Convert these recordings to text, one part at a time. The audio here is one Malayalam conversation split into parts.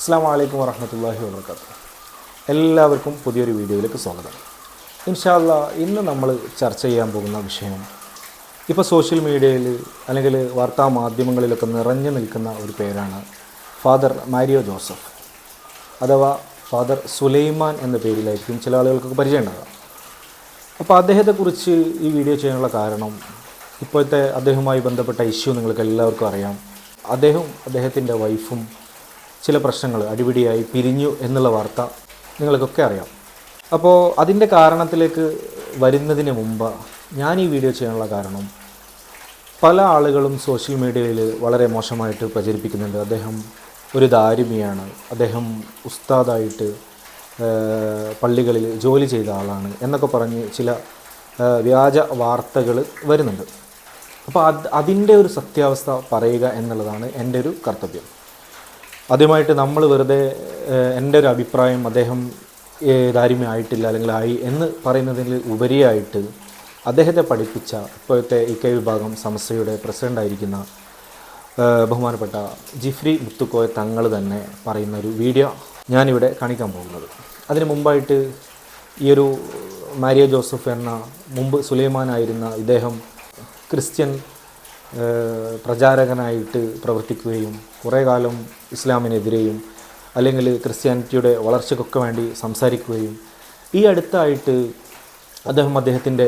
അസ്സാം വലൈക്കും വറഹമത്തല്ലാഹി വാത്ത എല്ലാവർക്കും പുതിയൊരു വീഡിയോയിലേക്ക് സ്വാഗതം. ഇൻഷാല്ല ഇന്ന് നമ്മൾ ചർച്ച ചെയ്യാൻ പോകുന്ന വിഷയം ഇപ്പോൾ സോഷ്യൽ മീഡിയയിൽ അല്ലെങ്കിൽ വാർത്താ മാധ്യമങ്ങളിലൊക്കെ നിറഞ്ഞു നിൽക്കുന്ന ഒരു പേരാണ് ഫാദർ മാരിയോ ജോസഫ്. അഥവാ ഫാദർ സുലൈമാൻ എന്ന പേരിലായിരിക്കും ചില ആളുകൾക്കൊക്കെ പരിചയമുണ്ടാകാം അപ്പോൾ അദ്ദേഹത്തെക്കുറിച്ച് ഈ വീഡിയോ ചെയ്യാനുള്ള കാരണം ഇപ്പോഴത്തെ അദ്ദേഹവുമായി ബന്ധപ്പെട്ട ഇഷ്യൂ നിങ്ങൾക്ക് എല്ലാവർക്കും അറിയാം. അദ്ദേഹം അദ്ദേഹത്തിന്റെ വൈഫും ചില പ്രശ്നങ്ങൾ അടിപിടിയായി പിരിഞ്ഞു എന്നുള്ള വാർത്ത നിങ്ങൾക്കൊക്കെ അറിയാം. അപ്പോൾ അതിന്റെ കാരണത്തിലേക്ക് വരുന്നതിന് മുമ്പ് ഞാൻ ഈ വീഡിയോ ചെയ്യാനുള്ള കാരണം പല ആളുകളും സോഷ്യൽ മീഡിയയിൽ വളരെ മോശമായിട്ട് പ്രചരിപ്പിക്കുന്നുണ്ട്. അദ്ദേഹം ഒരു ദാരിമിയാണ്. അദ്ദേഹം ഉസ്താദായിട്ട് പള്ളികളിൽ ജോലി ചെയ്ത ആളാണ് എന്നൊക്കെ പറഞ്ഞ് ചില വ്യാജ വാർത്തകൾ വരുന്നുണ്ട്. അപ്പോൾ അത് അതിന്റെ ഒരു സത്യാവസ്ഥ പറയുക എന്നുള്ളതാണ് എന്റെ ഒരു കർത്തവ്യം. ആദ്യമായിട്ട് നമ്മൾ വെറുതെ എന്റെ ഒരു അഭിപ്രായം അദ്ദേഹം ദാരിമ്യമായിട്ടില്ല അല്ലെങ്കിൽ ആയി എന്ന് പറയുന്നതിൽ ഉപരിയായിട്ട് അദ്ദേഹത്തെ പഠിപ്പിച്ച ഇപ്പോഴത്തെ ഇ കെ വിഭാഗം സമസ്തയുടെ പ്രസിഡന്റായിരിക്കുന്ന ബഹുമാനപ്പെട്ട ജിഫ്രി മുത്തുക്കോയ തങ്ങൾ തന്നെ പറയുന്ന ഒരു വീഡിയോ ഞാനിവിടെ കാണിക്കാൻ പോകുന്നത്. അതിന് മുമ്പായിട്ട് ഈ ഒരു മാരിയ ജോസഫ് എന്ന മുമ്പ് സുലൈമാനായിരുന്ന ഇദ്ദേഹം ക്രിസ്ത്യൻ പ്രചാരകനായിട്ട് പ്രവർത്തിക്കുകയും കുറേ കാലം ഇസ്ലാമിനെതിരെയും അല്ലെങ്കിൽ ക്രിസ്ത്യാനിറ്റിയുടെ വളർച്ചയ്ക്കൊക്കെ വേണ്ടി സംസാരിക്കുകയും ഈ അടുത്തായിട്ട് അദ്ദേഹം അദ്ദേഹത്തിന്റെ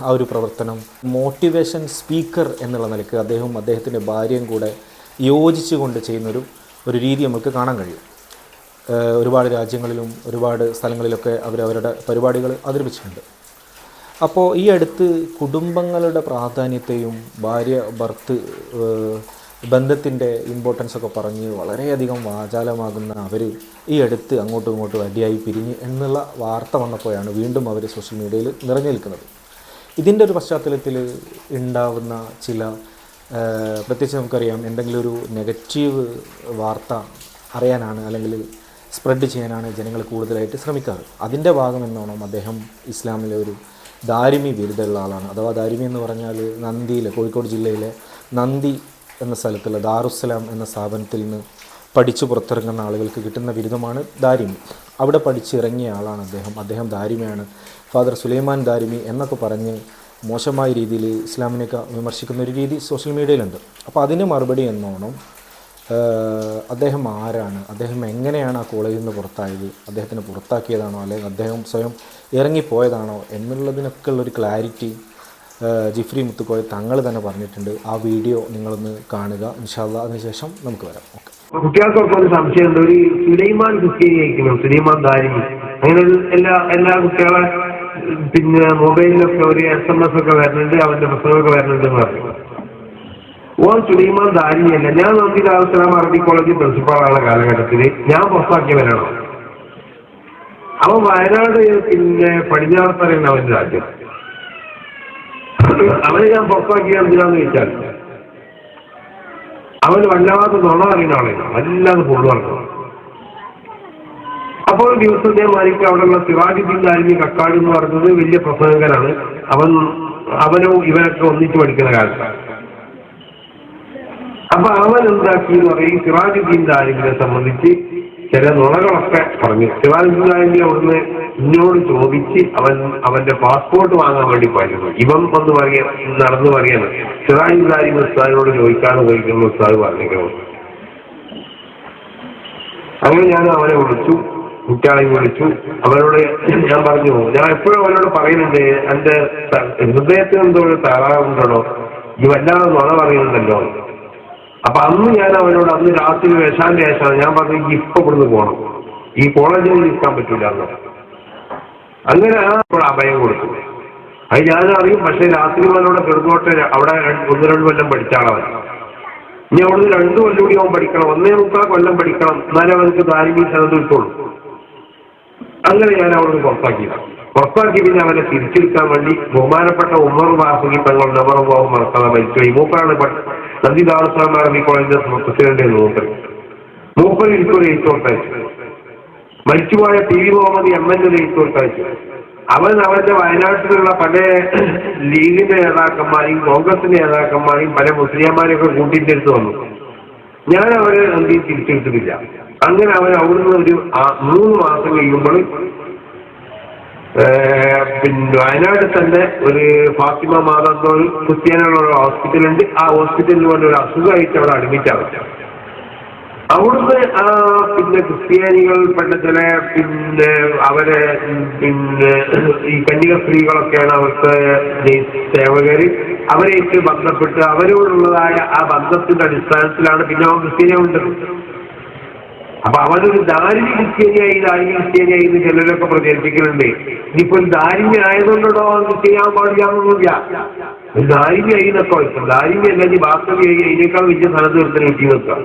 ആ ഒരു പ്രവർത്തനം മോട്ടിവേഷൻ സ്പീക്കർ എന്നുള്ള നിലയ്ക്ക് അദ്ദേഹം അദ്ദേഹത്തിന്റെ ഭാര്യയും കൂടെ യോജിച്ചുകൊണ്ട് ചെയ്യുന്നൊരു ഒരു രീതി നമുക്ക് കാണാൻ കഴിയും. ഒരുപാട് രാജ്യങ്ങളിലും ഒരുപാട് സ്ഥലങ്ങളിലൊക്കെ അവർ അവരുടെ പരിപാടികൾ അവതരിപ്പിച്ചിട്ടുണ്ട്. അപ്പോൾ ഈ അടുത്ത് കുടുംബങ്ങളുടെ പ്രാധാന്യത്തെയും ഭാര്യ ഭർത്ത് ബന്ധത്തിന്റെ ഇമ്പോർട്ടൻസ് ഒക്കെ പറഞ്ഞ് വളരെയധികം വാചാലമാകുന്ന അവർ ഈ അടുത്ത് അങ്ങോട്ടും ഇങ്ങോട്ടും അടിയായി പിരിഞ്ഞ് എന്നുള്ള വാർത്ത വന്നപ്പോഴാണ് വീണ്ടും അവർ സോഷ്യൽ മീഡിയയിൽ നിറഞ്ഞു നിൽക്കുന്നത് ഇതിന്റെ ഒരു പശ്ചാത്തലത്തിൽ ഉണ്ടാവുന്ന ചില പ്രത്യേകിച്ച് നമുക്കറിയാം എന്തെങ്കിലും ഒരു നെഗറ്റീവ് വാർത്ത അറിയാനാണ് അല്ലെങ്കിൽ സ്പ്രെഡ് ചെയ്യാനാണ് ജനങ്ങൾ കൂടുതലായിട്ട് ശ്രമിക്കാറ്. അതിന്റെ ഭാഗമെന്നോണം അദ്ദേഹം ഇസ്ലാമിലെ ഒരു ദാരിമി ബിരുദമുള്ള ആളാണ്. അഥവാ ദാരിമി എന്ന് പറഞ്ഞാൽ നന്ദിയിലെ കോഴിക്കോട് ജില്ലയിലെ നന്ദി എന്ന സ്ഥലത്തുള്ള ദാറുസ്സലാം എന്ന സ്ഥാപനത്തിൽ നിന്ന് പഠിച്ചു പുറത്തിറങ്ങുന്ന ആളുകൾക്ക് കിട്ടുന്ന ബിരുദമാണ് ദാരിമി. അവിടെ പഠിച്ചിറങ്ങിയ ആളാണ് അദ്ദേഹം. അദ്ദേഹം ദാരിമിയാണ്. ഫാദർ സുലൈമാൻ ദാരിമി എന്നൊക്കെ പറഞ്ഞ് മോശമായ രീതിയിൽ ഇസ്ലാമിനെയൊക്കെ വിമർശിക്കുന്ന ഒരു രീതി സോഷ്യൽ മീഡിയയിലുണ്ട്. അപ്പോൾ അതിന് മറുപടി എന്നോണം അദ്ദേഹം ആരാണ്? അദ്ദേഹം എങ്ങനെയാണ് ആ കോളേജിൽ നിന്ന് പുറത്തായത്? അദ്ദേഹത്തിന് പുറത്താക്കിയതാണോ? അല്ലെങ്കിൽ അദ്ദേഹം സ്വയം ഇറങ്ങിപ്പോയതാണോ? എന്നുള്ളതിനൊക്കെ ഉള്ളൊരു ക്ലാരിറ്റി ജിഫ്രി മുത്തുക്കോയ തങ്ങൾ തന്നെ പറഞ്ഞിട്ടുണ്ട്. ആ വീഡിയോ നിങ്ങളൊന്ന് കാണുക. ഇൻഷാല്ല അതിനുശേഷം നമുക്ക് വരാം. ഓക്കെ. കുട്ടികൾക്കൊക്കെ സംശയമുണ്ട് ഒരു സുലൈമാൻ സുലൈമാൻ അങ്ങനെ എല്ലാ എല്ലാ കുട്ടികളെ പിന്നെ മൊബൈലിലൊക്കെ ഒരു എസ് എം എസ് ഒക്കെ വരുന്നുണ്ട് അവന്റെ പുസ്തകമൊക്കെ വരുന്നുണ്ട് എന്ന് പറഞ്ഞു. ഓൻ സുലൈമാൻ ദാരിയല്ല. ഞാൻ നോക്കി ദാറുസലാം അറബി കോളേജ് പ്രിൻസിപ്പാളാണ് കാലഘട്ടത്തിൽ ഞാൻ പുറത്താക്കിയവരാണോ അവൻ വയനാട് പിന്നെ പടിഞ്ഞാറത്തറയാണ് അവന്റെ രാജ്യം. അവനെ ഞാൻ പുറത്താക്കിയ എന്തിനാന്ന് ചോദിച്ചാൽ അവന് വല്ലാതെ നുണ അറിയുന്ന ആളാണ് വല്ലാതെ പൊള്ളു അപ്പോൾ ദിവസം ഞാൻ ഇതേമാതിരിക്ക് അവിടെയുള്ള സിറാജുദ്ദീൻ ആലിമി കക്കാട് എന്ന് പറഞ്ഞത് വലിയ പ്രസംഗകനാണ്. അവൻ അവനോ ഇവനൊക്കെ ഒന്നിച്ചു പഠിക്കുന്ന കാലത്താണ്. അപ്പൊ അവൻ എന്താക്കി എന്ന് പറയും സിറാജുദ്ദീൻ ആലിമിനെ സംബന്ധിച്ച് ചില നുണകളൊക്കെ പറഞ്ഞു. സിറാജുദ്ദീൻ ആലിമി അവിടുന്ന് ഇന്നോട് ചോദിച്ച് അവൻ അവന്റെ പാസ്പോർട്ട് വാങ്ങാൻ വേണ്ടി പറയുന്നു ഇവൻ വന്ന് പറയാൻ നടന്നു പറയാണ് സിറാജുദ്ദീൻ ആലിമി ഉസ്താദിനോട് ചോദിക്കാൻ പോയിരിക്കുന്നു ഉസ്താദ് പറഞ്ഞു അങ്ങനെ ഞാൻ അവനെ വിളിച്ചു കുട്ടികളെ വിളിച്ചു. അവനോട് ഞാൻ പറഞ്ഞു ഞാൻ എപ്പോഴും അവനോട് പറയുന്നുണ്ട് എന്റെ ഹൃദയത്തിന് എന്തോ ഒരു തകരാറുണ്ടോ ഈ വല്ലാതെ നുണ പറയുന്നുണ്ടല്ലോ. അപ്പൊ അന്ന് ഞാൻ അവനോട് അന്ന് രാത്രി വേഷാന്റെ ശേഷമാണ് ഞാൻ പറഞ്ഞു "ഇയ്യ് ഇപ്പൊ ഇവിടുന്ന് പോകണം ഈ കോളേജിൽ നിൽക്കാൻ പറ്റൂല എന്ന്. അങ്ങനെ ആ ഇപ്പോൾ അഭയം കൊടുത്തു. അത് ഞാൻ അറിയും പക്ഷെ രാത്രി അവനോട് കിടന്നോട്ടെ അവിടെ ഒന്ന് രണ്ട് കൊല്ലം പഠിച്ചാളവൻ. ഇനി അവിടുന്ന് രണ്ടു കൊല്ലം കൂടി അവൻ പഠിക്കണം ഒന്നേ മുക്കാൽ കൊല്ലം പഠിക്കണം എന്നാലേ അവനക്ക് ധാരിമീ സനത് കിട്ടുള്ളൂ. അങ്ങനെ ഞാൻ അവിടുന്ന് പുറത്താക്കി. പുറത്താക്കി പിന്നെ അവനെ തിരിച്ചെടുക്കാൻ വേണ്ടി ബഹുമാനപ്പെട്ട ഉമ്മർ വാസുകി തങ്ങൾ നബറുബാബു മറക്കാതെ മരിച്ചു. മൂപ്പറാണ് നന്ദി ദാറുസ്ലാം അറബി കോളേജിന്റെ പ്രസിഡന്റ് മൂപ്പൻ മൂപ്പൻ എനിക്കൊരു എഴുത്തോട്ടയച്ചു മരിച്ചുപോയ P V Muhammad M L ഒരു എഴുത്തോട്ടയച്ചു അവൻ അവന്റെ വയനാട്ടിലുള്ള പല ലീഗിന്റെ നേതാക്കന്മാരെയും കോൺഗ്രസിന്റെ നേതാക്കന്മാരെയും പല മുസ്ലിംമാരെയൊക്കെ കൂട്ടിയിട്ട് എടുത്ത് വന്നു. ഞാൻ അവരെ എന്ത് തിരിച്ചെടുത്തിട്ടില്ല. അങ്ങനെ അവൻ അവിടുന്ന് ഒരു മൂന്ന് മാസം കഴിയുമ്പോൾ പിന്നെ വയനാട് തന്നെ ഒരു ഫാത്തിമ മാതാ ഒരു ക്രിസ്ത്യാനികളുടെ ഒരു ഹോസ്പിറ്റലുണ്ട്. ആ ഹോസ്പിറ്റലിൽ കൊണ്ട് ഒരു അസുഖമായിട്ട് അവിടെ അഡ്മിറ്റ് ആവും. അവിടുന്ന് ആ പിന്നെ ക്രിസ്ത്യാനികൾ പെട്ട ചില പിന്നെ അവരെ പിന്നെ ഈ കന്യക സ്ത്രീകളൊക്കെയാണ് അവിടുത്തെ സേവകർ സേവകര്. അവരെയൊക്കെ ബന്ധപ്പെട്ട് അവരോടുള്ളതായ ആ ബന്ധത്തിന്റെ അടിസ്ഥാനത്തിലാണ് പിന്നെ അവൻ ക്രിസ്ത്യാനിയുണ്ട് അപ്പൊ അവനൊരു ദാരിദ്ര്യ ക്രിസ്ത്യാനിയായി ദാരിദ്ര്യ ക്രിസ്ത്യാനിയായി എന്ന് ചിലരൊക്കെ പ്രചരിപ്പിക്കുന്നുണ്ട്. ഇനിയിപ്പോ ഒരു ആയതുകൊണ്ടോ അത് ചെയ്യാൻ പാടില്ലാന്നൊന്നുമില്ല ഒരു ദാരിദ്ര്യമായി എന്നൊക്കെ ഇപ്പൊ ദാരിദ്ര്യം അല്ലെങ്കിൽ ബാസ്തവിയായി അതിനേക്കാൾ വലിയ സ്ഥലത്ത് ഒരുത്തനെ കിട്ടി നിൽക്കാം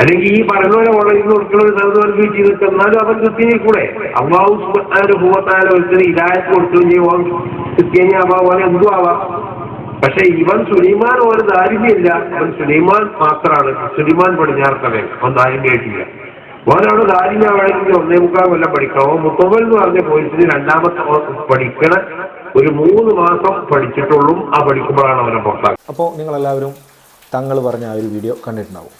അല്ലെങ്കിൽ ഈ പറഞ്ഞ പോലെ കോളേജിൽ കൊടുക്കുന്ന അവർക്ക് കിട്ടി നിൽക്കാം എന്നാലും അവൻ ക്രിസ്ത്യാനി കൂടെ. അമ്മാവും സുബ്ഹാനഹു ഭൂമത്താല ഒരുത്തിന് ഇതായത് കൊടുക്കുകയും ചെയ്യും. ക്രിസ്ത്യാനി ആവാം അവനെ എന്തും ആവാം. പക്ഷെ ഇവൻ സുലൈമാൻ ഒരു ദാരിദ്ര്യമില്ല. അവൻ സുലൈമാൻ മാത്രമാണ് സുലൈമാൻ പടിഞ്ഞാർത്തവൻ അവൻ ദാരിദ്ര്യമായിട്ടില്ല ഓരോ ദാരിദ്ര്യമാണെങ്കിൽ ഒന്നേ മുക്കാൽ കൊല്ലം പഠിക്കണം അവൻ മുത്തവൽ എന്ന് പറഞ്ഞ പോലീസിന് രണ്ടാമത്തെ പഠിക്കണ ഒരു മൂന്ന് മാസം പഠിച്ചിട്ടുള്ളൂ. ആ പഠിക്കുമ്പോഴാണ് അവനെ പുറത്താക്കുക അപ്പോൾ നിങ്ങളെല്ലാവരും തങ്ങൾ പറഞ്ഞ ആ ഒരു വീഡിയോ കണ്ടിട്ടുണ്ടാവും.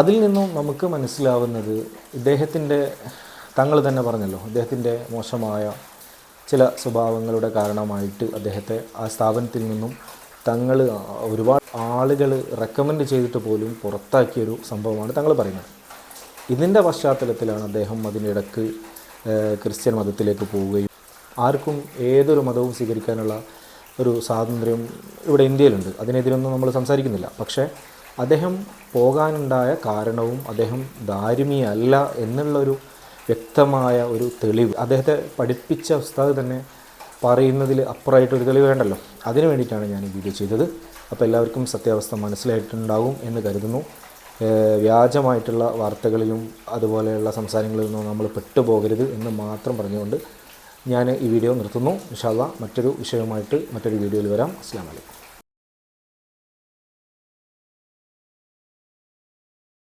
അതിൽ നിന്നും നമുക്ക് മനസ്സിലാവുന്നത് ഇദ്ദേഹത്തിന്റെ തങ്ങൾ തന്നെ പറഞ്ഞല്ലോ. ഇദ്ദേഹത്തിന്റെ മോശമായ ചില സ്വഭാവങ്ങളുടെ കാരണമായിട്ട് അദ്ദേഹത്തെ ആ സ്ഥാപനത്തിൽ നിന്നും തങ്ങൾ ഒരുപാട് ആളുകൾ റെക്കമെൻഡ് ചെയ്തിട്ട് പോലും പുറത്താക്കിയൊരു സംഭവമാണ് തങ്ങൾ പറയുന്നത്. ഇതിന്റെ പശ്ചാത്തലത്തിലാണ് അദ്ദേഹം അതിനിടക്ക് ക്രിസ്ത്യൻ മതത്തിലേക്ക് പോവുകയും ആർക്കും ഏതൊരു മതവും സ്വീകരിക്കാനുള്ള ഒരു സ്വാതന്ത്ര്യം ഇവിടെ ഇന്ത്യയിലുണ്ട്. അതിനെതിരൊന്നും നമ്മൾ സംസാരിക്കുന്നില്ല. പക്ഷേ അദ്ദേഹം പോകാനുണ്ടായ കാരണവും അദ്ദേഹം ധാർമ്മിയല്ല എന്നുള്ളൊരു വ്യക്തമായ ഒരു തെളിവ്. അദ്ദേഹത്തെ പഠിപ്പിച്ച ഉസ്താദ് തന്നെ പറയുന്നതിൽ അപ്പുറമായിട്ട് ഒരു തെളിവ് വേണ്ടല്ലോ? അതിനു വേണ്ടിയിട്ടാണ് ഞാൻ ഈ വീഡിയോ ചെയ്തത്. അപ്പോൾ എല്ലാവർക്കും സത്യാവസ്ഥ മനസ്സിലായിട്ടുണ്ടാകും എന്ന് കരുതുന്നു. വ്യാജമായിട്ടുള്ള വാർത്തകളിലും അതുപോലെയുള്ള സംസാരങ്ങളിലൊന്നും നമ്മൾ പെട്ടുപോകരുത് എന്ന് മാത്രം പറഞ്ഞുകൊണ്ട് ഞാൻ ഈ വീഡിയോ നിർത്തുന്നു. ഇൻഷാല്ല മറ്റൊരു വിഷയവുമായിട്ട് മറ്റൊരു വീഡിയോയിൽ വരാം. അസ്സാം വലൈക്കും